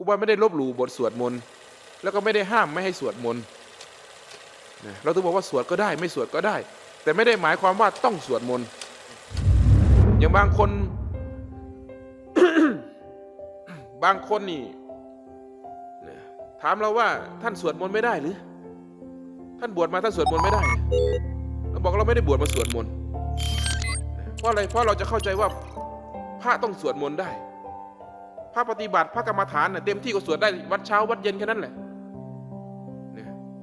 ครูบาไม่ได้ลบหลู่บทสวดมนต์แล้วก็ไม่ได้ห้ามไม่ให้สวดมนต์เราต้องบอกว่าสวดก็ได้ไม่สวดก็ได้ แต่ไม่ได้หมายความว่าต้องสวดมนต์อย่างบางคน บางคนนี่ถามเราว่าท่านสวดมนต์ไม่ได้หรือ ท่านบวชมาท่านสวดมนต์ไม่ได้เราบอกเราไม่ได้บวชมาสวดมนต์เพราะอะไรเพราะเราจะเข้าใจว่าพระต้องสวดมนต์ได้ พระปฏิบัติพระกรรมฐานนะเต็มที่ก็สวดได้วัดเช้าวัดเย็นแค่นั้นแหละ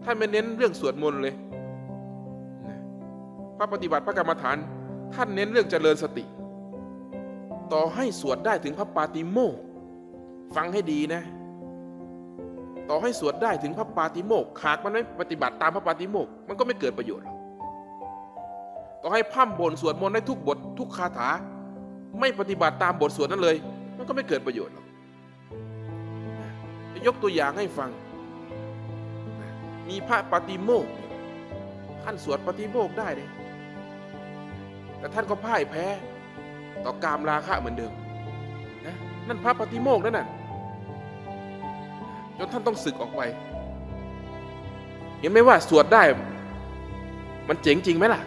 ท่านไม่เน้นเรื่องสวดมนต์เลยพระปฏิบัติพระกรรมฐาน ท่านเน้นเรื่องเจริญสติ ต่อให้สวดได้ถึงพระปาติโมกฟังให้ดีนะ ต่อให้สวดได้ถึงพระปาติโมกข์หากมันไม่ปฏิบัติตามพระปาติโมกมันก็ไม่เกิดประโยชน์หรอกต่อให้พร่ำบ่นสวดมนต์ได้ทุกบททุกคาถา ไม่ปฏิบัติตามบทสวดนั้นเลย ก็ไม่เกิดประโยชน์หรอกจะยกตัวอย่างให้ฟัง มีพระปาติโมกข์ท่านสวดปาติโมกได้เลยแต่ท่านก็พ่ายแพ้ ต่อกามราคะเหมือนเดิมนะนั่นพระปาติโมกนั่นน่ะจนท่านต้องศึกออกไป เห็นไหมว่าสวดได้ มันเจ๋งจริงไหมล่ะ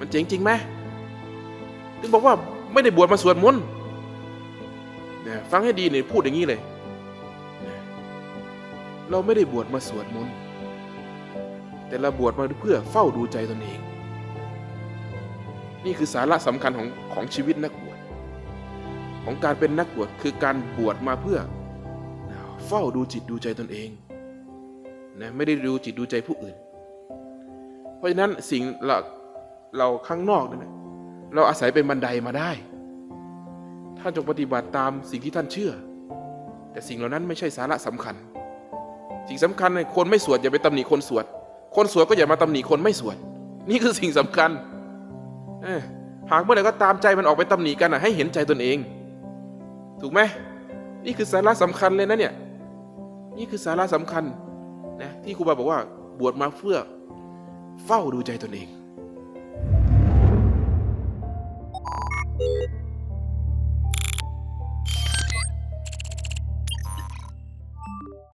มันเจ๋งจริงไหมถึงบอกว่าไม่ได้บวชมาสวดมนต์ นี่ยฟังให้ดีเนี่ยพูดอย่างนี้เลยเนี่ยเราไม่ได้บวชมาสวดมนต์แต่เราบวชมาเพื่อเฝ้าดูใจตนเอง นี่คือสาระสำคัญของของชีวิตนักบวชของการเป็นนักบวชคือการบวชมาเพื่อเฝ้าดูจิตดูใจตนเองนะไม่ได้ดูจิตดูใจผู้อื่น เพราะฉะนั้นสิ่งเราเราข้างนอกนั่นเราอาศัยเป็นบันไดมาได้ ท่านจงปฏิบัติตามสิ่งที่ท่านเชื่อ แต่สิ่งเหล่านั้นไม่ใช่สาระสำคัญ สิ่งสำคัญเนี่ยคนไม่สวดอย่าไปตำหนิคนสวด คนสวดก็อย่ามาตำหนิคนไม่สวด นี่คือสิ่งสำคัญหากเมื่อไหร่ก็ตามใจมันออกไปตำหนิกันนะให้เห็นใจตนเอง ถูกไหมนี่คือสาระสำคัญเลยนะเนี่ย นี่คือสาระสำคัญนะที่ครูบาบอกว่าบวชมาเพื่อเฝ้าดูใจตนเอง